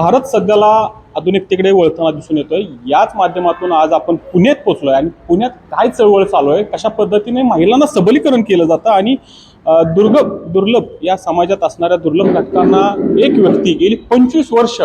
भारत सध्याला आधुनिकतेकडे वळताना दिसून येतोय. याच माध्यमातून आज आपण पुण्यात पोहोचलोय आणि पुण्यात काय चळवळ चालू आहे कशा पद्धतीने महिलांना सबलीकरण केलं जातं आणि दुर्लभ दुर्लभ या समाजात असणाऱ्या दुर्लभ घटकांना एक व्यक्ती गेली पंचवीस वर्ष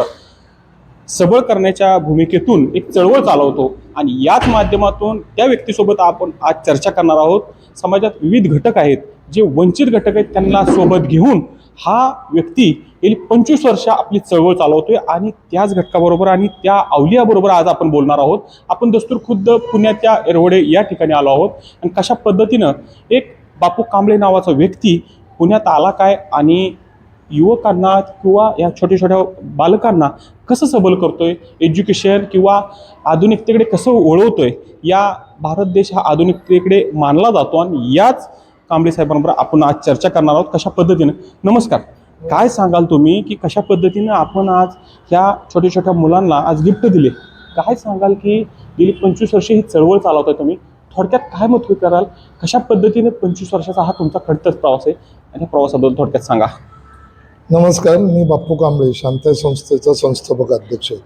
सबळ करण्याच्या भूमिकेतून एक चळवळ चालवतो आणि याच माध्यमातून त्या व्यक्तीसोबत आपण आज चर्चा करणार आहोत. समाजात विविध घटक आहेत जे वंचित घटक आहेत त्यांना सोबत घेऊन हा व्यक्ती गेली पंचवीस वर्ष आपली चळवळ चालवतोय आणि त्याच घटकाबरोबर आणि त्या अवलियाबरोबर आज आपण बोलणार आहोत. आपण दस्तूर खुद्द पुण्याच्या एरवडे या ठिकाणी आलो आहोत. आणि कशा पद्धतीनं एक बापू कांबळे नावाचा व्यक्ती पुण्यात आला काय आणि युवकांना किंवा या छोट्या छोट्या बालकांना कसं सबल करतोय एज्युकेशन किंवा आधुनिकतेकडे कसं वळवतोय या भारत देश हा आधुनिकतेकडे मानला जातो आणि याच कांबळे साहेबांबरोबर आपण आज चर्चा करणार आहोत कशा पद्धतीनं? नमस्कार. काय सांगाल तुम्ही की कशा पद्धतीनं आपण आज ह्या छोट्या छोट्या मुलांना आज गिफ्ट दिले? काय सांगाल की गेली पंचवीस वर्षे ही चळवळ चालवताय तुम्ही? थोडक्यात काय मत कराल कशा पद्धतीने पंचवीस वर्षाचा हा तुमचा खडतच प्रवास आहे? आणि प्रवासाबद्दल थोडक्यात सांगा. नमस्कार मी बाप्पू कांबळे शांताय संस्थेचा संस्थापक अध्यक्ष आहे.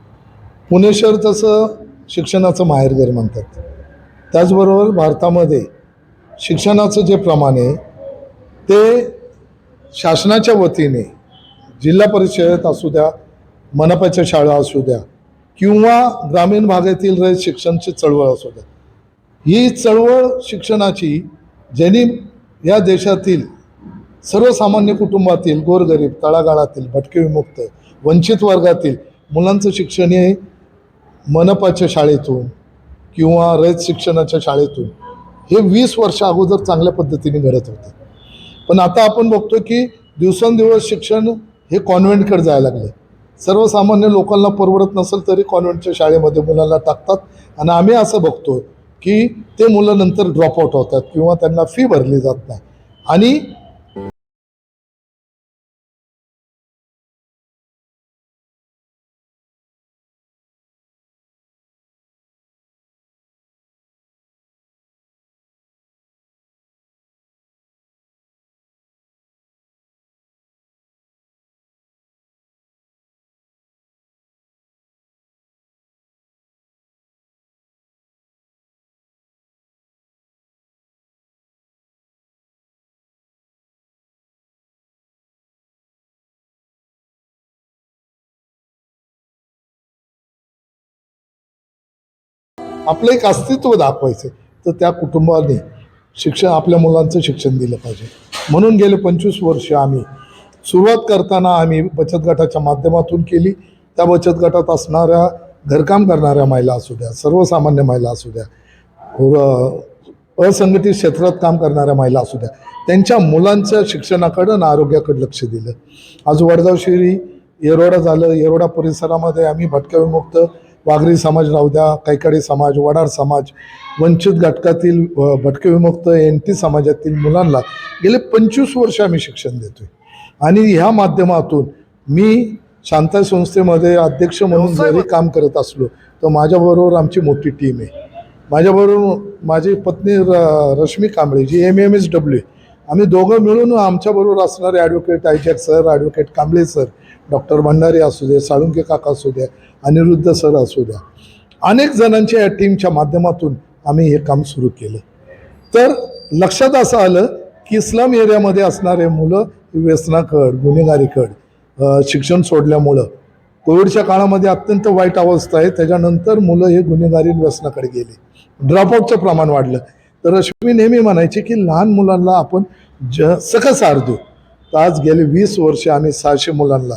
पुणे शहर तसं शिक्षणाचं माहेरघर म्हणतात. त्याचबरोबर भारतामध्ये शिक्षणाचं जे प्रमाण आहे ते शासनाच्या वतीने जिल्हा परिषद असू द्या मनपाच्या शाळा असू द्या किंवा ग्रामीण भागातील रयत शिक्षणची चळवळ असू द्या. ही चळवळ शिक्षणाची ज्यांनी या देशातील सर्वसामान्य कुटुंबातील गोरगरीब तळागाळातील भटके विमुक्त वंचित वर्गातील मुलांचं शिक्षण हे मनपाच्या शाळेतून किंवा रयत शिक्षणाच्या शाळेतून हे वीस वर्ष अगोदर चांगल्या पद्धतीने घडत होतं. पण आता आपण बघतो की दिवसेंदिवस शिक्षण हे कॉन्व्हेंटकडे जायला लागले. सर्वसामान्य लोकांना परवडत नसेल तरी कॉन्व्हेंटच्या शाळेमध्ये मुलांना टाकतात. आणि आम्ही असं बघतो की ते मुलं नंतर ड्रॉपआउट होतात किंवा त्यांना फी भरली जात नाही. आणि आपलं एक अस्तित्व दाखवायचं तर त्या कुटुंबाने शिक्षण आपल्या मुलांचं शिक्षण दिलं पाहिजे. म्हणून गेले पंचवीस वर्ष आम्ही सुरुवात करताना आम्ही बचत गटाच्या माध्यमातून केली. त्या बचत गटात असणाऱ्या घरकाम करणाऱ्या महिला असू द्या सर्वसामान्य महिला असू द्या असंघटित क्षेत्रात काम करणाऱ्या महिला असू द्या त्यांच्या मुलांच्या शिक्षणाकडं आणि आरोग्याकडे लक्ष दिलं. आज वडगाव शिरी येरोडा झालं. येरोडा परिसरामध्ये आम्ही भटक्या विमुक्त वाघरी समाज राहू द्या कैकाडी समाज वडार समाज वंचित घटकातील भटके विमुक्त एन टी समाजातील मुलांना गेले पंचवीस वर्ष आम्ही शिक्षण देतोय. आणि ह्या माध्यमातून मी शांता संस्थेमध्ये अध्यक्ष म्हणून जरी काम करत असलो तर माझ्याबरोबर आमची मोठी टीम आहे. माझ्याबरोबर माझी पत्नी र Rashmi Kamble G M M S W आम्ही दोघं मिळून आमच्याबरोबर असणारे advocate Isaac sir advocate Kamble sir doctor Bhandari असू दे साळुंके काका असू द्या अनिरुद्ध सर असू द्या अनेक जणांच्या या टीमच्या माध्यमातून आम्ही हे काम सुरू केलं. तर लक्षात असं आलं की स्लम एरियामध्ये असणारे मुलं व्यसनाकड गुन्हेगारीकड शिक्षण सोडल्यामुळं कोविडच्या काळामध्ये अत्यंत वाईट अवस्था आहे. त्याच्यानंतर मुलं हे गुन्हेगारी व्यसनाकडे गेले. ड्रॉपआउटचं प्रमाण वाढलं. तर रश्मी नेहमी म्हणायची की लहान मुलांना आपण ज सकस आर देऊ. तर आज गेले वीस वर्ष आम्ही सहाशे मुलांना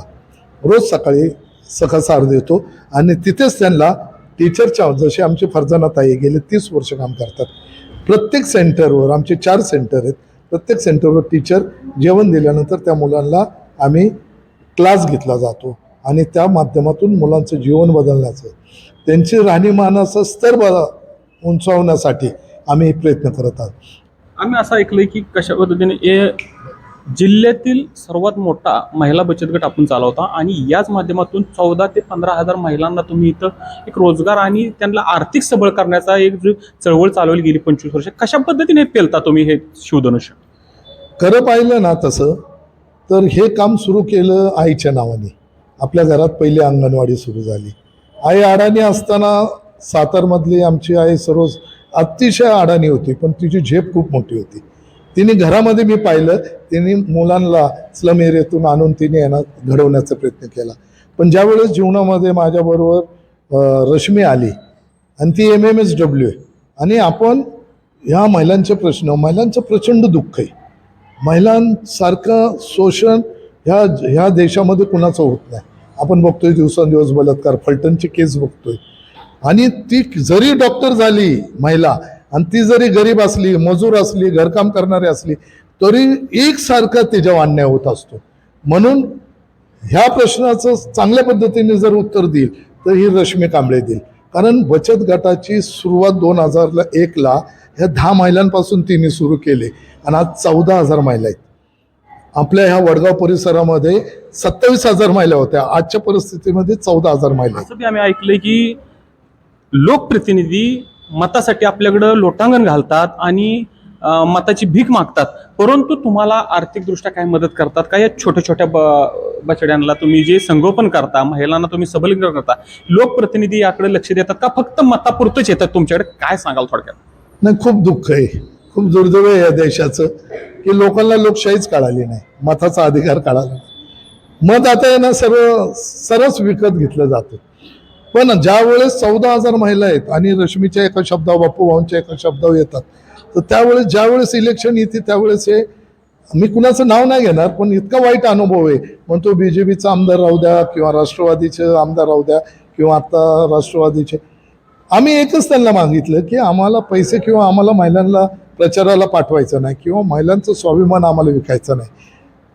रोज सकाळी सकस आहार देतो. आणि तिथेच त्यांना टीचरच्या जसे आमचे फरजानाताई गेले तीस वर्ष काम करतात. प्रत्येक सेंटरवर आमचे चार सेंटर आहेत. प्रत्येक सेंटरवर टीचर जेवण दिल्यानंतर त्या मुलांना आम्ही क्लास घेतला जातो. आणि त्या माध्यमातून मुलांचं जीवन बदलण्याचं त्यांची राहणीमानाचं स्तर ब उंचावण्यासाठी आम्ही प्रयत्न करत आहोत. आम्ही असं ऐकलंय की कशा पद्धतीने जिल्ह्यातील सर्वात मोठा महिला बचत गट आपण चालवता आणि याच माध्यमातून चौदा ते पंधरा हजार महिलांना तुम्ही इथं एक रोजगार आणि त्यांना आर्थिक सबळ करण्याचा एक जो चळवळ चालवली गेली पंचवीस वर्ष कशा पद्धतीने पेलता तुम्ही हे शिवधनुष्य? खरं पाहिलं ना तसं तर हे काम सुरू केलं आईच्या नावाने. आपल्या घरात पहिली अंगणवाडी सुरू झाली. आई अडाणी असताना सातारमधली आमची आई सर्व अतिशय अडाणी होती पण तिची झेप खूप मोठी होती. तिने घरामध्ये मी पाहिलं तिने मुलांना स्लम एरियातून आणून तिने यांना घडवण्याचा प्रयत्न केला. पण ज्यावेळेस जीवनामध्ये माझ्याबरोबर रश्मी आली आणि ती एम एम एस डब्ल्यू आहे आणि आपण ह्या महिलांचे प्रश्न महिलांचं प्रचंड दुःख आहे. महिलांसारखं शोषण ह्या ह्या देशामध्ये कुणाचं होत नाही. आपण बघतोय दिवसेंदिवस बलात्कार फलटणची केस बघतोय. आणि ती जरी डॉक्टर झाली महिला आणि ती जरी गरीब असली मजूर असली घरकाम करणारी असली तरी एकसारखा तिच्यावर अन्याय होत असतो. म्हणून ह्या प्रश्नाचं चांगल्या पद्धतीने जर उत्तर देईल तर ही रश्मी कांबळे देईल. कारण बचत गटाची सुरुवात दोन हजारला एकला ह्या दहा महिलांपासून तिने सुरू केले. आणि आज चौदा हजार महिला आहेत. आपल्या ह्या वडगाव परिसरामध्ये सत्तावीस हजार महिला होत्या. आजच्या परिस्थितीमध्ये चौदा हजार महिला आम्ही ऐकलंय की लोकप्रतिनिधी मतासाठी आपल्याकडं लोटांगण घालतात आणि मताची भीक मागतात. परंतु तुम्हाला आर्थिकदृष्ट्या काय मदत करतात? का या छोट्या छोट्या ब बछड्यांना तुम्ही जे संगोपन करता महिलांना तुम्ही सबलीकरण करता लोकप्रतिनिधी याकडे लक्ष देतात का? फक्त मतापुरतच येतात तुमच्याकडे? काय सांगाल थोडक्यात? नाही खूप दुःख आहे. खूप दुर्दैव आहे या देशाचं की लोकांना लोकशाहीच कळाली नाही. मताचा अधिकार कळाला नाही. मत आता ना सर्व सरस विकत घेतलं जातं. पण ज्या वेळेस चौदा हजार महिला आहेत आणि रश्मीच्या एका शब्दावर बापू भाऊंच्या एका शब्दावर येतात तर त्यावेळेस ज्यावेळेस इलेक्शन येते त्यावेळेस हे मी कुणाचं नाव नाही घेणार पण इतका वाईट अनुभव आहे. म्हणतो बी जे पीचा आमदार राहू द्या किंवा राष्ट्रवादीचे आमदार राहू द्या किंवा आता राष्ट्रवादीचे. आम्ही एकच त्यांना मागितलं की आम्हाला पैसे किंवा आम्हाला महिलांना प्रचाराला पाठवायचं नाही किंवा महिलांचं स्वाभिमान आम्हाला विकायचं नाही.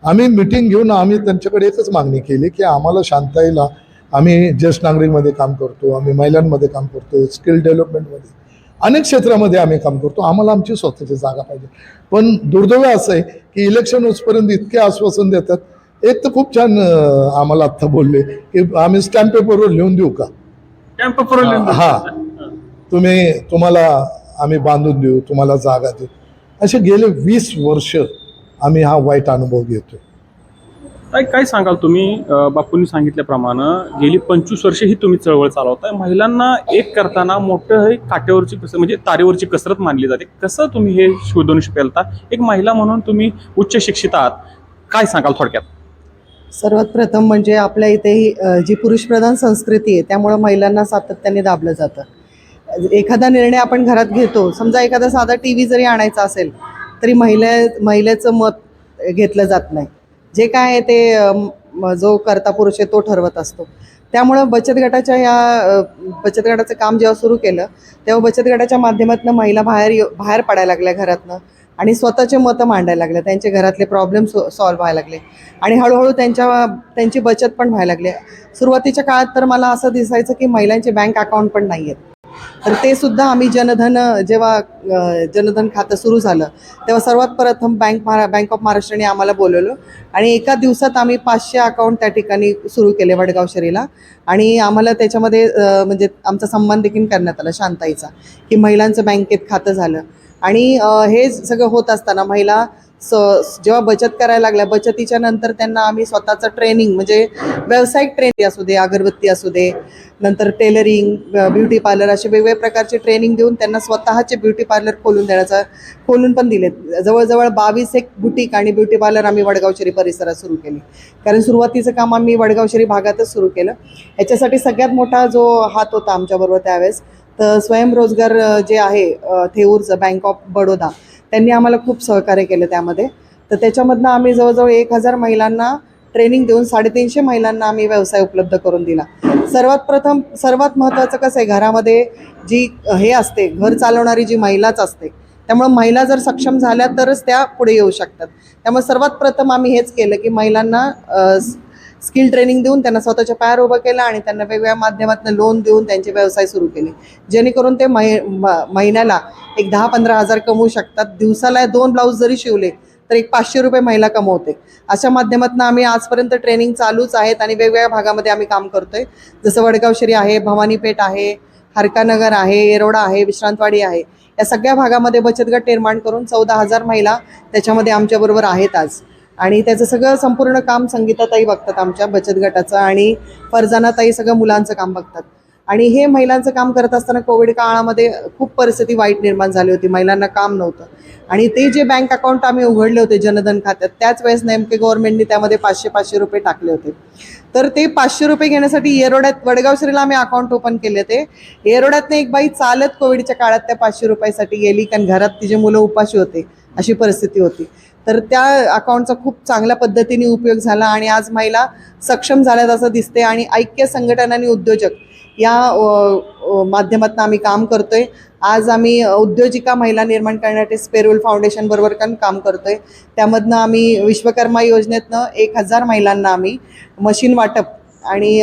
आम्ही मिटिंग घेऊन आम्ही त्यांच्याकडे एकच मागणी केली की आम्हाला शांताईला आम्ही ज्येष्ठ नागरिकमध्ये काम करतो आम्ही महिलांमध्ये काम करतो स्किल डेव्हलपमेंटमध्ये अनेक क्षेत्रामध्ये आम्ही काम करतो. आम्हाला आमची स्वतःची जागा पाहिजे. पण दुर्दैव असं आहे की इलेक्शन होसपर्यंत इतके आश्वासन देतात. एक तर खूप छान आम्हाला आत्ता बोलले की आम्ही स्टॅम्प पेपरवर लिहून देऊ का? कॅम्प हा. तुम्ही तुम्हाला आम्ही बांधून देऊ तुम्हाला जागा देऊ. असे गेले वीस वर्ष आम्ही हा वाईट अनुभव घेतोय. काय काय सांगाल तुम्ही? बापूंनी सांगितल्याप्रमाणे गेली पंचवीस वर्ष ही तुम्ही चळवळ चालवताय. महिलांना एक करताना मोठं हे काट्यावरची कसं म्हणजे तारेवरची कसरत मानली जाते. कसं तुम्ही हे शोधून पेलता? एक महिला म्हणून तुम्ही उच्च शिक्षित आहात. काय सांगाल थोडक्यात? सर्वात प्रथम म्हणजे आपल्या इथे ही जी पुरुषप्रधान संस्कृती आहे त्यामुळं महिलांना सातत्याने दाबलं जातं. एखादा निर्णय आपण घरात घेतो. समजा एखादा साधा टी व्ही जरी आणायचा असेल तरी महिला महिलेचं मत घेतलं जात नाही. जे काय आहे ते जो करता पुरुष आहे तो ठरवत असतो. त्यामुळं बचत गटाच्या या बचत गटाचं काम जेव्हा सुरू केलं तेव्हा बचत गटाच्या माध्यमातून महिला बाहेर बाहेर पडायला लागल्या घरातनं आणि स्वतःचे मतं मांडायला लागले त्यांचे घरातले प्रॉब्लेम सॉल्व्ह व्हायला लागले. आणि हळूहळू त्यांच्या त्यांची बचत पण व्हायला लागली. सुरुवातीच्या काळात तर मला असं दिसायचं की महिलांचे बँक अकाउंट पण नाही आहेत तर ते सुद्धा आम्ही जनधन जेव्हा जनधन खातं सुरू झालं तेव्हा सर्वात प्रथम बँक महारा बँक ऑफ महाराष्ट्राने आम्हाला बोलवलं. आणि एका दिवसात आम्ही पाचशे अकाउंट त्या ठिकाणी सुरू केले वडगाव शरीला आणि आम्हाला त्याच्यामध्ये म्हणजे आमचा सन्मान देखील करण्यात आला शांताईचा की महिलांचं बँकेत खातं झालं. आणि हे सगळं होत असताना महिला स जेव्हा बचत करायला लागल्या बचतीच्या नंतर त्यांना आम्ही स्वतःचं ट्रेनिंग म्हणजे व्यावसायिक ट्रेनिंग असू दे अगरबत्ती असू दे नंतर टेलरिंग ब्युटी पार्लर असे वेगवेगळ्या प्रकारचे ट्रेनिंग देऊन त्यांना स्वतःचे ब्युटी पार्लर खोलून देण्याचा खोलून पण दिलेत. जवळजवळ बावीस एक बुटीक आणि ब्युटी पार्लर आम्ही वडगावशेरी परिसरात सुरू केली. कारण सुरुवातीचं काम आम्ही वडगावशेरी भागातच सुरू केलं. याच्यासाठी सगळ्यात मोठा जो हात होता आमच्याबरोबर त्यावेळेस तर स्वयंरोजगार जे आहे थेऊरचं बँक ऑफ बडोदा त्यांनी आम्हाला खूप सहकार्य केलं त्यामध्ये. तर त्याच्यामधनं आम्ही जवळजवळ एक हजार महिलांना ट्रेनिंग देऊन साडेतीनशे महिलांना आम्ही व्यवसाय उपलब्ध करून दिला. सर्वात प्रथम सर्वात महत्त्वाचं कसं आहे घरामध्ये जी हे असते घर चालवणारी जी महिलाच असते त्यामुळे महिला जर सक्षम झाल्या तरच त्या पुढे येऊ शकतात. त्यामुळे सर्वात प्रथम आम्ही हेच केलं की महिलांना स्किल ट्रेनिंग देऊन त्यांना स्वतःच्या पायावर उभं केलं आणि त्यांना वेगवेगळ्या माध्यमातून लोन देऊन त्यांचे व्यवसाय सुरू केले. जेणेकरून ते महिन्याला एक दहा पंधरा हजार कमवू शकतात. दिवसाला दोन ब्लाऊज जरी शिवले तर एक पाचशे रुपये महिला कमवते. अशा माध्यमातून आम्ही आजपर्यंत ट्रेनिंग चालूच आहेत आणि वेगवेगळ्या भागामध्ये आम्ही काम करतोय. जसं वडगावशेरी आहे भवानीपेठ आहे हरकानगर आहे येरोडा आहे विश्रांतवाडी आहे. या सगळ्या भागामध्ये बचत गट निर्माण करून चौदा हजार महिला त्याच्यामध्ये आमच्याबरोबर आहेत आज. आणि त्याचं सगळं संपूर्ण काम संगीताताई बघतात आमच्या बचत गटाचं आणि फरजानाताई सगळं मुलांचं काम बघतात. आणि हे महिलांचं काम करत असताना कोविड काळामध्ये खूप परिस्थिती वाईट निर्माण झाली होती महिलांना काम नव्हतं. आणि ते जे बँक अकाउंट आम्ही उघडले होते जनधन खात्यात त्याच वेळेस नेमके गव्हर्नमेंटने त्यामध्ये पाचशे पाचशे रुपये टाकले होते. तर ते पाचशे रुपये घेण्यासाठी येरोड्यात वडगाव श्रीला आम्ही अकाउंट ओपन केले ते. येरोड्यातनं एक बाई चालत कोविडच्या काळात त्या पाचशे रुपयासाठी गेली कारण घरात तिचे मुलं उपाशी होते अशी परिस्थिती होती. तर त्या अकाउंटचा खूप चांगल्या पद्धतीने उपयोग झाला आणि आज महिला सक्षम झाल्यात असं दिसते आणि ऐक्य संघटना आणि उद्योजक या माध्यमातून आम्ही काम करतोय. आज आम्ही उद्योजिका महिला निर्माण करण्यासाठी स्पेरुल फाउंडेशनबरोबर पण काम करतोय. त्यामधनं आम्ही विश्वकर्मा योजनेतनं एक हजार महिलांना आम्ही मशीन वाटप आणि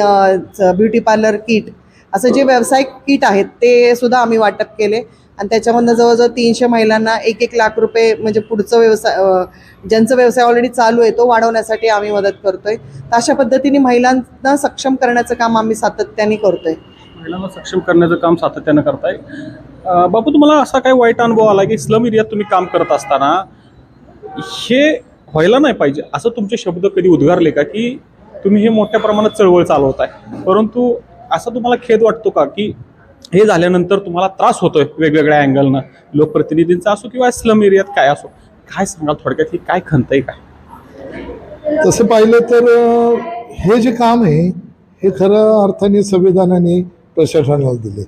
ब्युटी पार्लर किट असं जे व्यावसायिक किट आहेत ते सुद्धा आम्ही वाटप केले. आणि त्याच्यामधनं जवळजवळ तीनशे महिलांना एक एक लाख रुपये म्हणजे पुढचं व्यवसाय ज्यांचा व्यवसाय ऑलरेडी चालू आहे तो वाढवण्यासाठी आम्ही मदत करतोय. तर अशा पद्धतीने महिलांना सक्षम करण्याचं काम आम्ही सातत्याने करतोय. महिलांना सक्षम करण्याचं काम सातत्यानं करताय. बापू तुम्हाला असा काही वाईट अनुभव आला की स्लम एरियात तुम्ही काम करत असताना हे व्हायला नाही पाहिजे? असं तुमचे शब्द कधी उद्गारले का की तुम्ही हे मोठ्या प्रमाणात चळवळ चालवत आहे परंतु असा तुम्हाला खेद वाटतो का? की हे झाल्यानंतर तुम्हाला त्रास होतोय वेगवेगळ्या अँगलनं? लोकप्रतिनिधींचा असो किंवा स्लम एरियात काय असो? काय सांगाल थोडक्यात? ही काय खंत आहे काय? तसं पाहिलं तर हे जे काम आहे हे खरं अर्थाने संविधानाने प्रशासनाला दिले.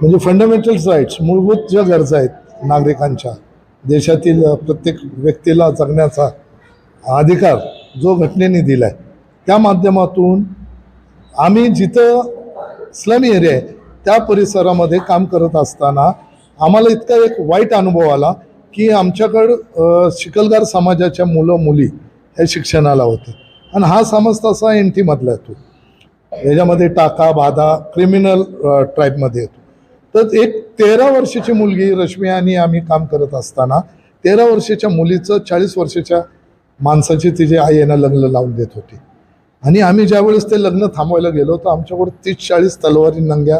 म्हणजे फंडामेंटल राईट्स मूलभूत ज्या गरजा आहेत नागरिकांच्या देशातील प्रत्येक व्यक्तीला जगण्याचा अधिकार जो घटनेने दिला आहे त्या माध्यमातून आम्ही जिथं स्लम एरिया आहे त्या परिसरामध्ये काम करत असताना आम्हाला इतका एक वाईट अनुभव आला की आमच्याकडं शिकलगार समाजाच्या मुलं मुली हे शिक्षणाला होते. आणि हा समाज तसा एन टीमधला येतो. याच्यामध्ये टाका बाधा क्रिमिनल ट्राईबमध्ये येतो. तर एक तेरा वर्षाची मुलगी रश्मी आणि आम्ही काम करत असताना तेरा वर्षाच्या मुलीचं चाळीस वर्षाच्या माणसाची तिची आई यांना लग्न लावून देत होती. आणि आम्ही ज्यावेळेस ते लग्न थांबवायला गेलो तर आमच्याकडे तीस चाळीस तलवारी नंग्या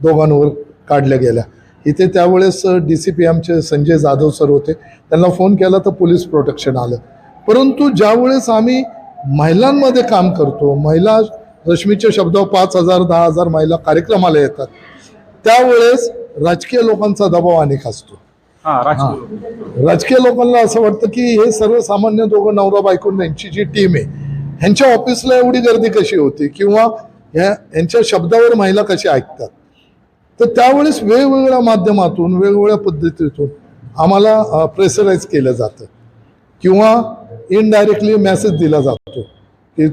दोघांवर काढल्या गेल्या. इथे त्यावेळेस डी सी पी आमचे संजय जाधव सर होते. त्यांना फोन केला तर पोलीस प्रोटेक्शन आलं. परंतु ज्यावेळेस आम्ही महिलांमध्ये काम करतो महिला रश्मीच्या शब्दावर पाच हजार दहा हजार महिला कार्यक्रमाला येतात. त्यावेळेस राजकीय लोकांचा दबाव अनेक असतो. राजकीय राजकीय लोकांना असं वाटतं की हे सर्वसामान्य दोघं नवरा बायको यांची जी टीम आहे ह्यांच्या ऑफिसला एवढी गर्दी कशी होती? किंवा ह्या ह्यांच्या शब्दावर महिला कशी ऐकतात? तर त्यावेळेस वेगवेगळ्या माध्यमातून वेगवेगळ्या पद्धतीतून आम्हाला प्रेशराईज केलं जातं. किंवा इनडायरेक्टली मेसेज दिला जातो. की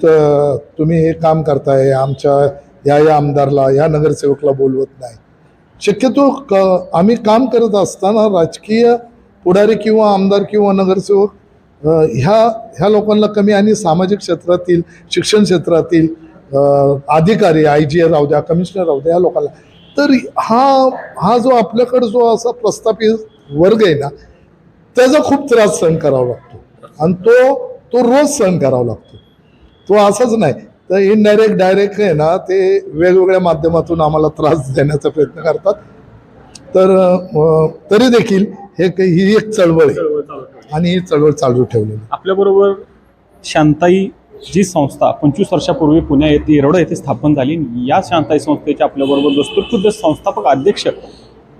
तुम्ही हे काम करताय आमच्या या या आमदारला या नगरसेवकला बोलवत नाही. शक्यतो क आम्ही काम करत असताना राजकीय पुढारी किंवा आमदार किंवा नगरसेवक ह्या ह्या लोकांना कमी आणि सामाजिक क्षेत्रातील शिक्षण क्षेत्रातील अधिकारी आय जी राहू द्या कमिशनर राहू द्या या लोकांना. तर हा हा जो आपल्याकडे जो असा प्रस्थापित वर्ग आहे ना त्याचा खूप त्रास सहन करावा लागतो. आणि तो तो रोज सहन करावा लागतो. तो असाच नाही. तर इनडायरेक्ट डायरेक्ट आहे ना ते वेगवेगळ्या माध्यमातून आम्हाला त्रास देण्याचा प्रयत्न करतात. तर तरी देखील हे काही- ही एक चळवळ आहे. आणि ही चळवळ चालू ठेवलेली आपल्याबरोबर शांताई जी संस्था पंचवीस वर्षापूर्वी पुण्या येथे येरवडा येथे स्थापन झाली. या शांताई संस्थेच्या आपल्याबरोबर दस्तुरखुद्द संस्थापक अध्यक्ष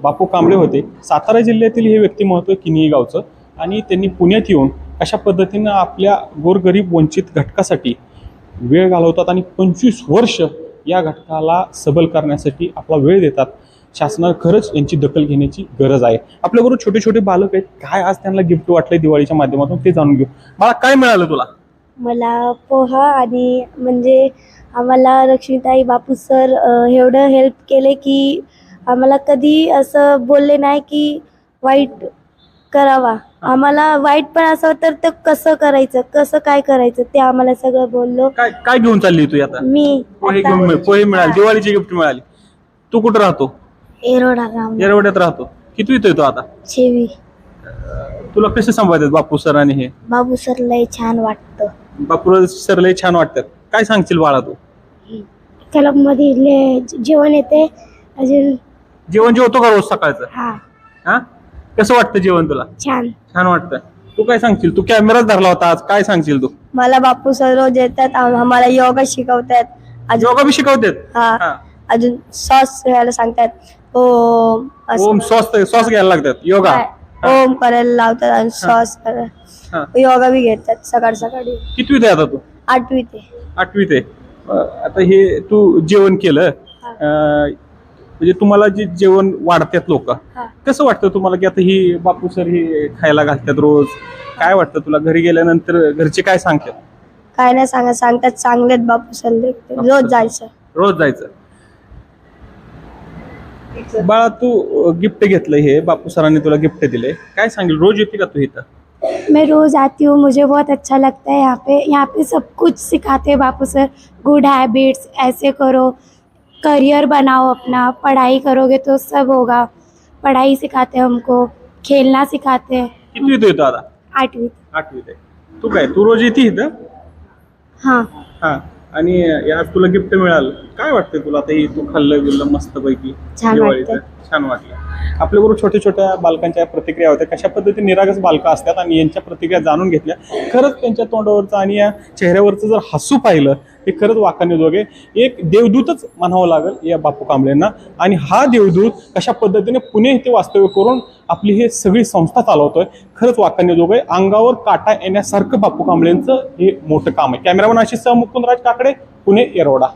बापू कांबळे होते. सातारा जिल्ह्यातील हे व्यक्तिमत्व किनी गावचं आणि त्यांनी पुण्यात येऊन अशा पद्धतीनं आपल्या गोरगरीब वंचित घटकासाठी वेळ घालवतात आणि पंचवीस वर्ष या घटकाला सबल करण्यासाठी आपला वेळ देतात. शासनाला खरंच यांची दखल घेण्याची गरज आहे. आपल्याबरोबर छोटे छोटे बालक आहेत. काय आज त्यांना गिफ्ट वाटलंय दिवाळीच्या माध्यमातून ते जाणून घेऊ. मला काय मिळालं तुला? मला पोहा आणि म्हणजे आम्हाला लक्ष्मीताई बापू सर एवढं हेल्प केले की आम्हाला कधी असं बोलले नाही की वाईट करावा. आम्हाला वाईट पण असं तर ते कसं करायचं कसं काय करायचं ते आम्हाला सगळं बोललो. काय काय घेऊन चालली तू आता? मी पोहे आता घेऊन मिळ- पोहे मिळाले दिवाळीची गिफ्ट मिळाली. तू कुठं राहतो? एरोडा येरवड्यात राहतो. किती येतोय तो आता? छेवी. तुला कसे आहेत बापू सर आणि हे? बाबू सर लय छान वाटतं. बापू सर लय छान वाटतात. काय सांगशील बाळा तू? त्याला मध्ये लय जेवण येते अजून जेवण जेवतो का रोज सकाळचं? हा. हा? कसं वाटतं जेवण तुला? छान. छान वाटतं. तू काय सांगशील? तू कॅमेराच धरला होता आज. काय सांगशील तू? मला बापू सर रोज येतात आम- आम्हाला योगा शिकवतात. अजून योगा बी शिकवतात? हा. हा. अजून सॉस घ्यायला सांगतात. ओम असं. ओम श्वास श्वास घ्यायला लागतात. योगा. काय, ओम करायला लावतात आणि हा. करायला. योगा बी घेतात सकाळ सकाळी. कितवीत आहे आता तू? आठवी ते. आठवीत आहे अं, आता हे तू जेवण केलं. अं, म्हणजे तुम्हाला जे जेवण वाढतात लोक हा. कसं वाटतं तुम्हाला की आता ही बापू सर ही खायला घालतात रोज? काय वाटतं तुला? घरी गेल्यानंतर घरचे काय सांगतात? काय नाही सांगा सांगतात चांगलेत बापू सर. रोज जायचं. रोज जायचं. बाळा तू गिफ्ट घेतलं हे. बापू सरांनी तुला गिफ्ट दिले काय सांगेल? रोज येते का तू इथं? मैं रोज़ आती हूँ. मुझे बहुत अच्छा लगता है यहाँ पे. यहाँ पे सब कुछ सिखाते हैं बापू सर. गुड हैबिट्स ऐसे करो. करियर बनाओ अपना. पढ़ाई करोगे तो सब होगा. पढ़ाई सिखाते हैं हमको. खेलना सिखाते हैं. कितवीत येतो आता आठवीं आठवीत आहे. तू काय तू रोज येते इथं? हाँ. हा. आणि आज तुला गिफ्ट मिळालं. काय वाटतंय तुला? आता हे तू खाल्लं बिल्लं मस्त पैकी छान दिवाळीचं. छान वाटलं. आपल्याबरोबर छोट्या छोट्या बालकांच्या प्रतिक्रिया होत्या. कशा पद्धतीने निरागस बालकं असतात आणि यांच्या प्रतिक्रिया जाणून घेतल्या. खरंच त्यांच्या तोंडावरचं आणि या चेहऱ्यावरचं जर हसू पाहिलं हे खरंच वाखाने जोगे एक देवदूतच म्हणावं लागेल या बापू कांबळेंना. आणि हा देवदूत कशा पद्धतीने पुणे इथे वास्तव्य करून आपली हे सगळी संस्था चालवतोय खरंच वाकण्याजोगे अंगावर काटा येण्यासारखं बापू कांबळेंचं हे मोठं काम आहे. कॅमेरामन आशिष मुकुंदराज काकडे पुणे येरवडा.